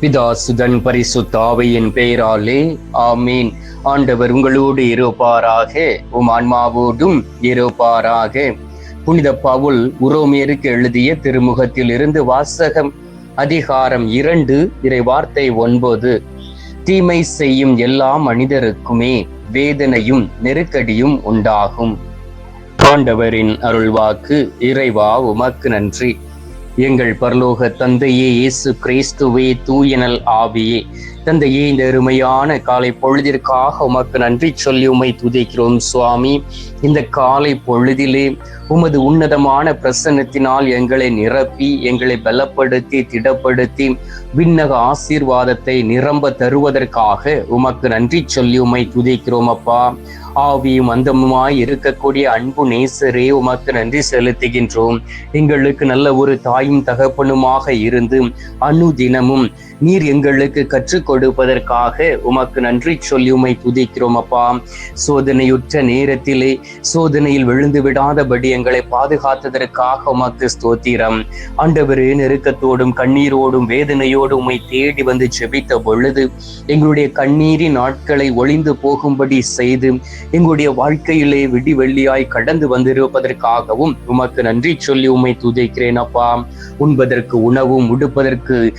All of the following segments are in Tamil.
பிதாசுதன் பரிசுத்தாவையின் பெயராலே ஆமீன். ஆண்டவர் உங்களோடு இருப்பாராக உம் ஆன்மாவோடும் இருப்பாராக. புனித பவுல் உரோமியருக்கு எழுதிய திருமுகத்தில் இருந்து வாசகம் அதிகாரம் இரண்டு இறை வார்த்தை ஒன்பது. தீமை செய்யும் எல்லா மனிதருக்குமே வேதனையும் நெருக்கடியும் உண்டாகும். ஆண்டவரின் அருள்வாக்கு இறைவா உமக்கு நன்றி. எங்கள் பரலோக தந்தையே இயேசு கிறிஸ்துவே தூயனல் ஆவியே. தந்தையே இந்த அருமையான காலை பொழுதிற்காக உமக்கு நன்றி சொல்லி உமை துதிக்கிறோம் சுவாமி. இந்த காலை பொழுதிலே உமது உன்னதமான பிரசன்னத்தினால் எங்களை நிரப்பி எங்களை பலப்படுத்தி திடப்படுத்தி விண்ணக ஆசீர்வாதத்தை நிரம்ப தருவதற்காக உமக்கு நன்றி சொல்லி உமை துதிக்கிறோம் அப்பா. ஆவியும் அந்தமுமாய் இருக்கக்கூடிய அன்பு நேசரே உமக்கு நன்றி செலுத்துகின்றோம். எங்களுக்கு நல்ல ஒரு தாயும் தகப்பனுமாக இருந்து அணு தினமும் நீர் எங்களுக்கு கற்றுக் கொடுப்பதற்காக உமக்கு நன்றி சொல்லி உமை துதிக்கிறோம் அப்பா. சோதனையுற்ற நேரத்திலே சோதனையில் விழுந்து விடாதபடி எங்களை பாதுகாத்ததற்காக உமக்கு ஸ்தோத்திரம். ஆண்டவரே நெருக்கத்தோடும் கண்ணீரோடும் வேதனையோடும் உமை தேடி வந்து செபித்த பொழுது எங்களுடைய கண்ணீரின் நாட்களை ஒளிந்து போகும்படி செய்து எங்களுடைய வாழ்க்கையிலே விடி வெள்ளியாய் கடந்து வந்திருப்பதற்காகவும் உமக்கு நன்றி சொல்லி உமை துதைக்கிறேன் அப்பா. உண்பதற்கு உணவும் உடுப்பதற்கு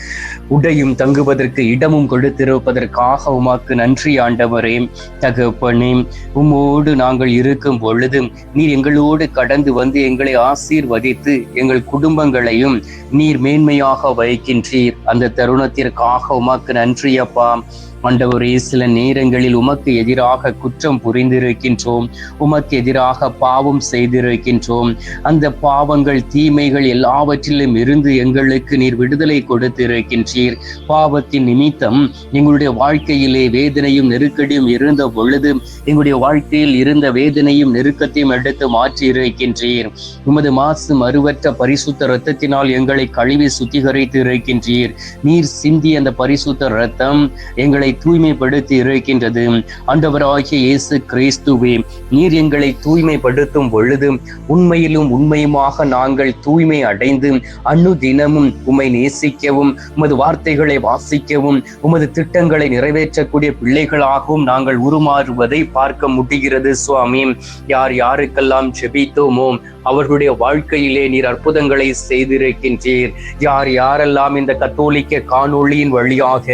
உடையும் தங்குவதற்கு இடமும் கொடுத்திருப்பதற்காக உமக்கு நன்றி ஆண்டவரே. தகப்பனே உம்மோடு நாங்கள் இருக்கும் பொழுது நீர் எங்களோடு கடந்து வந்து எங்களை ஆசீர்வதித்து எங்கள் குடும்பங்களையும் நீர் மேன்மையாக வைக்கின்றீர் அந்த தருணத்திற்காக உமக்கு நன்றி அப்பா. ஆண்டவரே சில நேரங்களில் உமக்கு எதிராக குற்றம் புரிந்திருக்கின்றோம். உமக்கு எதிராக பாவம் செய்திருக்கின்றோம். அந்த பாவங்கள் தீமைகள் எல்லாவற்றிலும் இருந்து எங்களுக்கு நீர் விடுதலை கொடுத்திருக்கின்றீர். பாவத்தின் நிமித்தம் எங்களுடைய வாழ்க்கையிலே வேதனையும் நெருக்கடியும் இருந்த பொழுது எங்களுடைய வாழ்க்கையில் இருந்த வேதனையும் நெருக்கத்தையும் எடுத்து மாற்றி இருக்கின்றீர் உமது மாசு மறுவற்ற பரிசுத்த இரத்தத்தினால் எங்களை கழுவி சுத்திகரித்து இருக்கின்றீர் நீர் சிந்தி அந்த பரிசுத்த இரத்தம் எங்களை தூய்மைப்படுத்தி இருக்கின்றது ஆண்டவராகிய இயேசு கிறிஸ்துவே நீர் எங்களை தூய்மைப்படுத்தும் பொழுது உண்மையிலும் உண்மையுமாக நாங்கள் தூய்மை அடைந்து அன்னு தினமும் உம்மை நேசிக்கவும் உமது வார்த்தைகளை வாசிக்கவும் உமது திட்டங்களை நிறைவேற்றக்கூடிய பிள்ளைகளாகவும் நாங்கள் உருமாறுவதை பார்க்க முடிகிறது சுவாமி. யார் யாருக்கெல்லாம் செபித்தோமோ அவர்களுடைய வாழ்க்கையிலே நீர் அற்புதங்களை செய்திருக்கின்றீர். யார் யாரெல்லாம் இந்த கத்தோலிக்க காணொளியின் வழியாக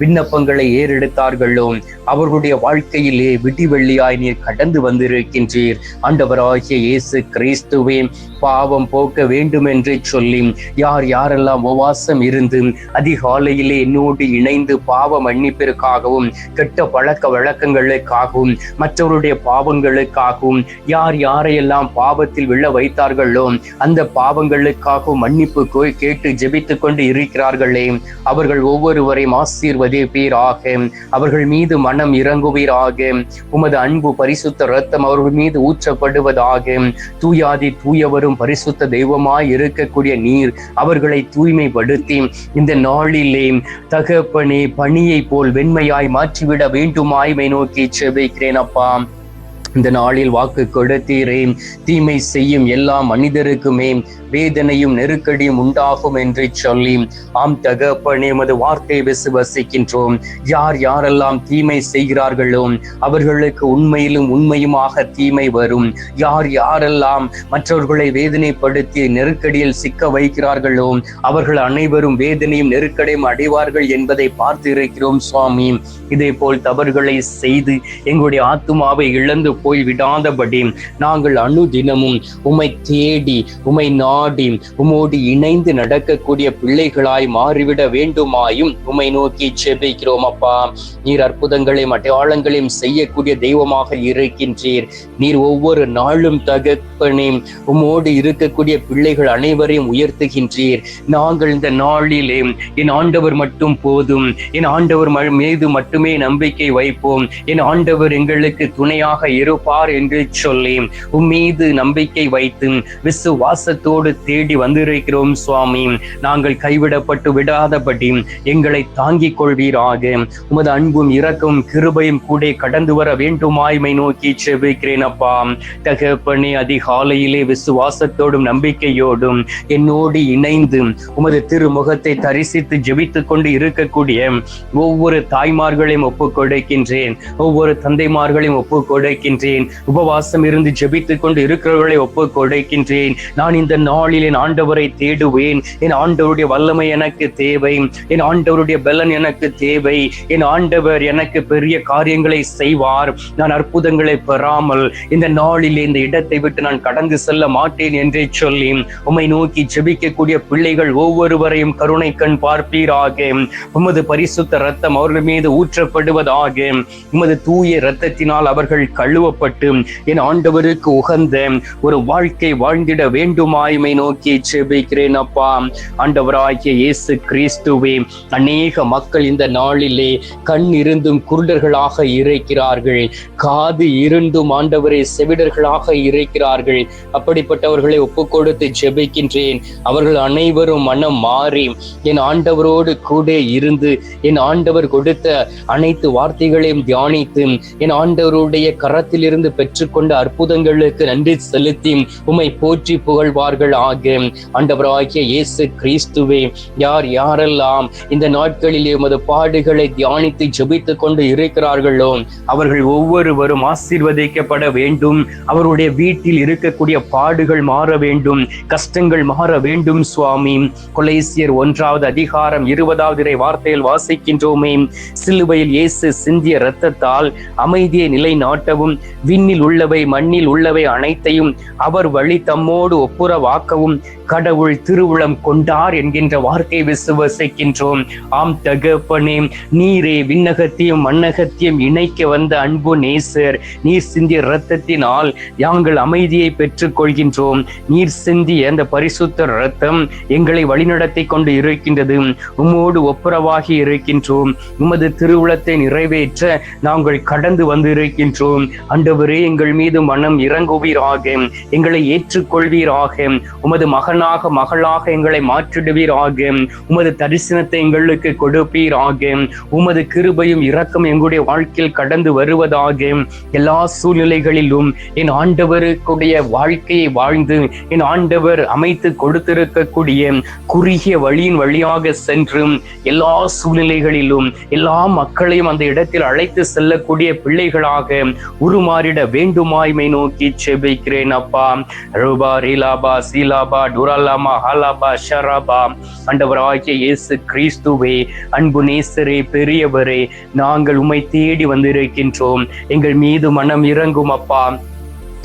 விண்ணப்பங்களை ஏறெடுத்தார்களோ அவர்களுடைய வாழ்க்கையிலே விடிவெள்ளியாய் நீர் கடந்து வந்திருக்கின்றீர். ஆண்டவராகிய இயேசு கிறிஸ்துவே பாவம் போக்க வேண்டும் என்று சொல்லி யார் யாரெல்லாம் உபவாசம் இருந்து அதிகாலையிலே என்னோடு இணைந்து பாவ மன்னிப்பிற்காகவும் கெட்ட பழக்க வழக்கங்களுக்காகவும் மற்றவருடைய பாவங்களுக்காகவும் யார் யாரையெல்லாம் பாவத்தில் விழ வைத்தார்களோ அந்த பாவங்களுக்காகவும் மன்னிப்பு கேட்டு ஜெபித்துக் கொண்டு இருக்கிறார்களே அவர்கள் ஒவ்வொருவரையும் ஆசீர்வதிப்பீராக அவர்கள் மீது மனம் இறங்குவீராக. உமது அன்பு பரிசுத்த ரத்தம் அவர்கள் மீது ஊற்றப்படுவதாக. தூயாதி தூயவரும் பரிசுத்த தெய்வமாய் இருக்கக்கூடிய நீர் அவர்களை தூய்மைப்படுத்தி இந்த நாளிலே தகப்பனே பணியை போல் வெண்மையாய் மாற்றிவிட வேண்டுமாய் நோக்கி செபிக்கிறேன் அப்பா. இந்த நாளில் வாக்கு கொடுத்தீரே. தீமை செய்யும் எல்லா மனிதருக்குமே வேதனையும் நெருக்கடியும் உண்டாகும் என்று சொல்லி ஆம் தகப்பனே எமது வார்த்தை விசுவசிக்கின்றோம் யார் யாரெல்லாம் தீமை செய்கிறார்களோ அவர்களுக்கு உண்மையிலும் உண்மையுமாக தீமை வரும். யார் யாரெல்லாம் மற்றவர்களை வேதனைப்படுத்தி நெருக்கடியில் சிக்க வைக்கிறார்களோ அவர்கள் அனைவரும் வேதனையும் நெருக்கடியும் அடைவார்கள் என்பதை பார்த்து இருக்கிறோம் சுவாமி. இதே போல் தவறுகளை செய்து எங்களுடைய ஆத்துமாவை இழந்து போய் விடாதபடி நாங்கள் அனுதினமும் உமை தேடி உமை நாடி உமோடு இணைந்து நடக்கக்கூடிய பிள்ளைகளாய் மாறிவிட வேண்டுமாயும் உமை நோக்கி செபிக்கிறோம் அப்பா. நீர் அற்புதங்களையும் அடையாளங்களையும் செய்யக்கூடிய தெய்வமாக இருக்கின்றீர். நீர் ஒவ்வொரு நாளும் தகப்பனே உமோடு இருக்கக்கூடிய பிள்ளைகள் அனைவரையும் உயர்த்துகின்றீர். நாங்கள் இந்த நாளிலே என் ஆண்டவர் மட்டும் போதும். என் ஆண்டவர் மீது மட்டுமே நம்பிக்கை வைப்போம். என் ஆண்டவர் எங்களுக்கு துணையாக இருப்பார் என்று சொல்லி உம்மீது நம்பிக்கை வைத்து விசுவாசத்தோடு தேடி வந்திருக்கிறோம் சுவாமி. நாங்கள் கைவிடப்பட்டு விடாதபடி எங்களை தாங்கிக் கொள்வீராக. உமது அன்பும் இரக்கும் கிருபையும் கூட கடந்து வர வேண்டுமாய்மை நோக்கி செவிக்கிறேன் அப்பா. தகப்பனே அதிகாலையிலே விசுவாசத்தோடும் நம்பிக்கையோடும் என்னோடு இணைந்து உமது திருமுகத்தை தரிசித்து ஜெபித்துக் கொண்டு இருக்கக்கூடிய ஒவ்வொரு தாய்மார்களையும் ஒப்புக் கொடுக்கின்றேன் ஒவ்வொரு தந்தைமார்களையும் ஒப்புக் கொடுக்கின்றேன் உபவாசம் இருந்து ஜெபித்துக் கொண்டு இருக்கிறவர்களை ஒப்புக் கொடுக்கின்றேன். நான் இந்த நாளில் என் ஆண்டவரை தேடுவேன். என் ஆண்டவருடைய வல்லமை எனக்கு தேவை. என் ஆண்டவருடைய பலன் எனக்கு தேவை. என் ஆண்டவர் எனக்கு பெரிய காரியங்களை செய்வார். நான் அற்புதங்களை பெறாமல் இந்த நாளில் இந்த இடத்தை விட்டு நான் கடந்து செல்ல மாட்டேன் என்றே சொல்லி உமை நோக்கி ஜெபிக்கக்கூடிய பிள்ளைகள் ஒவ்வொருவரையும் கருணை கண் பார்ப்பீராக. உமது பரிசுத்த ரத்தம் அவர்கள் மீது ஊற்றப்படுவதாக. உமது தூய ரத்தத்தினால் அவர்கள் கழுவ கழுவப்பட்டு என் ஆண்டவருக்கு உகந்த ஒரு வாழ்க்கை வாழ்ந்திட வேண்டுமாய்மை நோக்கி செபிக்கிறேன் அப்பா. ஆண்டவராகிய இயேசு கிறிஸ்துவே அநேக மக்கள் இந்த நாளிலே கண் இருந்தும் குருடர்களாக இருக்கிறார்கள் காது இருந்தும் ஆண்டவரை செவிடர்களாக இருக்கிறார்கள் அப்படிப்பட்டவர்களை ஒப்பு கொடுத்து ஜெபிக்கின்றேன். அவர்கள் அனைவரும் மனம் மாறி என் ஆண்டவரோடு கூட இருந்து என் ஆண்டவர் கொடுத்த அனைத்து வார்த்தைகளையும் தியானித்து என் ஆண்டவருடைய கரத்தில் உம்மிடத்திலிருந்து பெற்றுக்கொண்ட அற்புதங்களுக்கு நன்றி செலுத்தி உம்மை போற்றி புகழ்வார்கள் ஆக. ஆண்டவராகிய இயேசு கிறிஸ்துவே யார் யாரெல்லாம் இந்த நாட்களில் எமது பாடுகளை தியானித்து ஜெபித்துக் கொண்டு இருக்கிறார்களோ அவர்கள் ஒவ்வொருவரும் ஆசீர்வதிக்கப்பட வேண்டும். அவருடைய வீட்டில் இருக்கக்கூடிய பாடுகள் மாற வேண்டும். கஷ்டங்கள் மாற வேண்டும் சுவாமி. கொலைசியர் ஒன்றாவது அதிகாரம் இருபதாவது வார்த்தையில் வாசிக்கின்றோமே சிலுவையில் இயேசு சிந்திய இரத்தத்தால் அமைதியை நிலைநாட்டவும் விண்ணில் உள்ளவை மண்ணில் உள்ளவை அனைத்தையும் அவர் வழி தம்மோடு ஒப்புரவாக்கவும் கடவுள் திருவுளம் கொண்டார் என்கின்ற வார்த்தை விசுவசிக்கின்றோம் ஆம் தகப்பனே நீரே விண்ணகத்தையும் மண்ணகத்தையும் இணைக்க வந்த அன்பு நேசர் நீர் சிந்திய இரத்தத்தினால் யாங்கள் அமைதியை பெற்றுக் கொள்கின்றோம் நீர் சிந்திய அந்த பரிசுத்த இரத்தம் எங்களை வழிநடத்தி கொண்டு இருக்கின்றது. உம்மோடு ஒப்புரவாகி இருக்கின்றோம். உமது திருவுளத்தை நிறைவேற்ற நாங்கள் கடந்து வந்திருக்கின்றோம். இருக்கின்றோம் ஆண்டவரே எங்கள் மீது மனம் இறங்குவீராக எங்களை ஏற்றுக்கொள்வீராக உமது மகனாக மகளாக எங்களை மாற்றிடுவீராக உமது தரிசனத்தை எங்களுக்கு கொடுப்பீராக உமது கிருபையும் இரக்கம் எங்களுடைய வாழ்க்கையில் கடந்து வருவதாக எல்லா சூழ்நிலைகளிலும் என் ஆண்டவருக்குடைய வாழ்க்கையை வாழ்ந்து என் ஆண்டவர் அமைத்து கொடுத்திருக்கக்கூடிய குறுகிய வழியின் வழியாக சென்று எல்லா சூழ்நிலைகளிலும் எல்லா மக்களையும் அந்த இடத்தில் அழைத்து செல்லக்கூடிய பிள்ளைகளாக மாறிட வேண்டுமாய்மை நோக்கி செபிக்கிறேன் அப்பா. ரூபா ரீலாபா சீலாபா டுராலாமா ஹாலாபா ஷராபா ஆண்டவராகிய இயேசு கிறிஸ்துவே அன்பு நேசரே பெரியவரே நாங்கள் உம்மை தேடி வந்திருக்கின்றோம். எங்கள் மீது மனம் இறங்கும் அப்பா.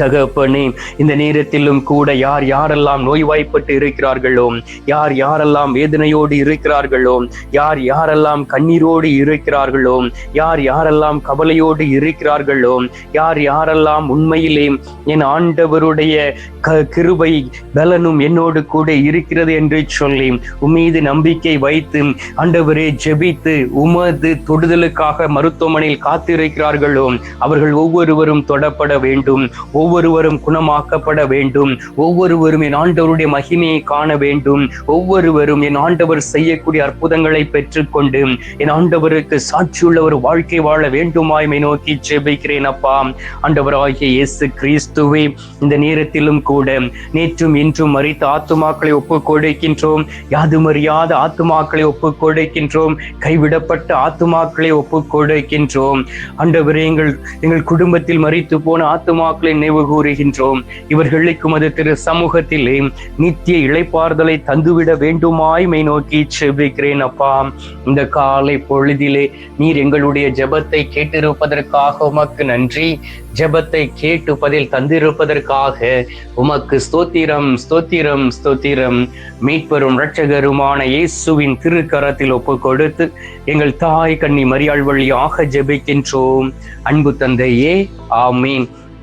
தகப்பனே இந்த நேரத்திலும் கூட யார் யாரெல்லாம் நோய்வாய்ப்பட்டு இருக்கிறார்களோ யார் யாரெல்லாம் வேதனையோடு இருக்கிறார்களோ யார் யாரெல்லாம் கண்ணீரோடு இருக்கிறார்களோ யார் யாரெல்லாம் கவலையோடு இருக்கிறார்களோ யார் யாரெல்லாம் உண்மையிலே என் ஆண்டவருடைய க கிருபை பலனும் என்னோடு கூட இருக்கிறது என்று சொல்லி உமீது நம்பிக்கை வைத்து ஆண்டவரே ஜெபித்து உமது தொடுதலுக்காக மருத்துவமனையில் காத்திருக்கிறார்களோ அவர்கள் ஒவ்வொருவரும் தொடப்பட வேண்டும். ஒவ்வொரு ஒவ்வொருவரும் குணமாக்கப்பட வேண்டும். ஒவ்வொருவரும் என் ஆண்டவருடைய மகிமையை காண வேண்டும். ஒவ்வொருவரும் என் ஆண்டவர் செய்யக்கூடிய அற்புதங்களை பெற்றுக்கொண்டு என் ஆண்டவருக்கு சாட்சியுள்ள ஒரு வாழ்க்கை வாழ வேண்டுமாய்மை நோக்கி ஜெபிக்கிறேன் அப்பா. ஆண்டவராகிய இயேசு கிறிஸ்துவை இந்த நேரத்திலும் கூட நேற்றும் இன்றும் மறித்த ஆத்துமாக்களை ஒப்பு கொடுக்கின்றோம் யாதுமறியாத ஆத்துமாக்களை ஒப்பு கொடுக்கின்றோம் கைவிடப்பட்ட ஆத்துமாக்களை ஒப்பு கொடுக்கின்றோம் ஆண்டவரே எங்கள் எங்கள் குடும்பத்தில் மறித்து போன ஆத்துமாக்களை நினைவு கூறுகின்றோம். இவர்களுக்கு மது திரு சமூகத்திலே நித்திய இழைப்பார்தலை தந்துவிட வேண்டுமாய் மை நோக்கி செபிக்கிறேன் அப்பா. இந்த காலை பொழுதிலே நீர் எங்களுடைய ஜெபத்தை கேட்டிருப்பதற்காக உமக்கு நன்றி. ஜெபத்தை கேட்டு பதில் தந்திருப்பதற்காக உமக்கு ஸ்தோத்திரம் ஸ்தோத்திரம் ஸ்தோத்திரம். மீட்பெரும் இரட்சகருமான இயேசுவின் திருக்கரத்தில் ஒப்பு கொடுத்து எங்கள் தாய் கண்ணி மரியாள் வழியாக ஜெபிக்கின்றோம். அன்பு தந்தையே ஆமீன்.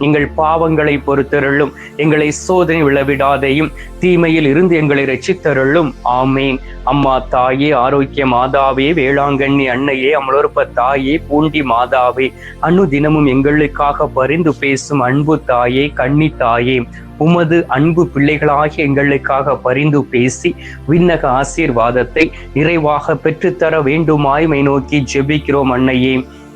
எங்கள் பாவங்களை பொறுத்தருளும் எங்களை சோதனை விழவிடாதையும் தீமையில் இருந்து எங்களை ரட்சித்தருளும் ஆமேன். அம்மா தாயே ஆரோக்கிய மாதாவே வேளாங்கண்ணி அன்னையே அமலோற்ப தாயே பூண்டி மாதாவே அனு தினமும் எங்களுக்காக பரிந்து பேசும் அன்பு தாயே கன்னி தாயே உமது அன்பு பிள்ளைகளாகிய எங்களுக்காக பரிந்து பேசி விண்ணக ஆசீர்வாதத்தை நிறைவாக பெற்றுத்தர வேண்டுமாய்மை நோக்கி ஜெபிக்கிறோம் அன்னையே.